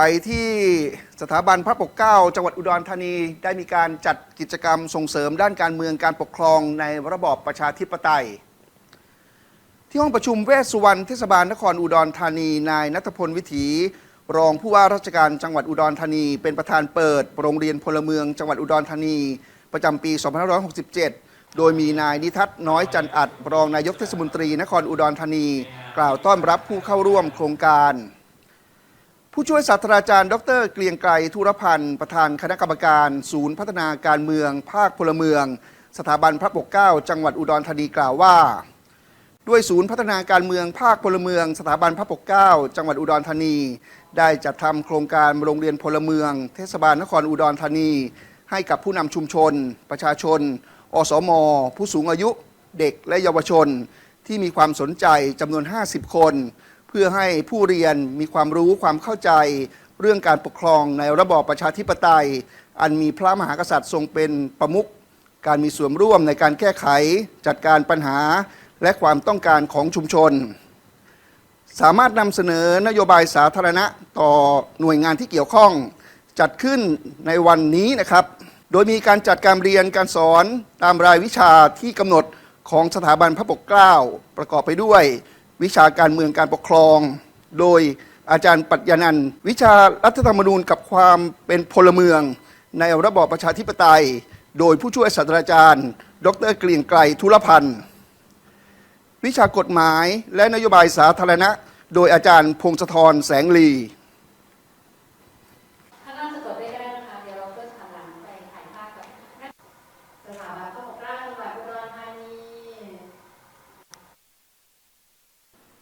ไปที่สถาบันพระปกเกล้าจังหวัดอุดรธานีได้มีการจัดกิจกรรมส่งเสริมด้านการเมืองการปกครองในระบอบประชาธิปไตย ที่ห้องประชุมเวสสุวรรณเทศบาลนครอุดรธานีนายนัทพลวิถี รองผู้ว่าราชการจังหวัดอุดรธานี เป็นประธานเปิด โรงเรียนพลเมืองจังหวัดอุดรธานี ประจำปี 2567 โดยมีนายนิทัศน์น้อยจันอัดรองนายกเทศมนตรีนครอุดรธานี กล่าวต้อนรับผู้เข้าร่วมโครงการ ผู้ช่วยศาสตราจารย์ ดร เกรียงไกรธุรพันธ์ประธานคณะกรรมการ ศูนย์พัฒนาการเมือง ภาคพลเมือง สถาบันพระปกเกล้าจังหวัดอุดรธานีกล่าวว่า ด้วยศูนย์พัฒนาการเมืองภาคพลเมือง สถาบันพระปกเกล้าจังหวัดอุดรธานี ได้จัดทำโครงการโรงเรียนพลเมือง เทศบาลนครอุดรธานี ให้กับผู้นำชุมชน ประชาชน อสม ผู้สูงอายุ เด็กและเยาวชน ที่มีความสนใจจำนวน 50 คน เพื่อให้ผู้เรียนมีความรู้ความเข้าใจ เรื่องการปกครองในระบอบประชาธิปไตย อันมีพระมหากษัตริย์ทรงเป็นประมุขการมีส่วนร่วมในการแก้ไขจัดการปัญหาและความต้องการของชุมชน สามารถนำเสนอนโยบายสาธารณะต่อหน่วยงานที่เกี่ยวข้อง จัดขึ้นในวันนี้นะครับ โดยมีการจัดการเรียนการสอนตามรายวิชาที่กำหนดของสถาบันพระปกเกล้าประกอบไปด้วย วิชาการเมืองการปกครอง โดยอาจารย์ปรัชญานันท์วิชารัฐธรรมนูญกับความเป็นพลเมือง ในระบอบประชาธิปไตย โดยผู้ช่วยศาสตราจารย์ ดรเกลียงไกรธุรพันธ์วิชากฎหมายและนโยบายสาธารณะ โดยอาจารย์พงศธรแสงลี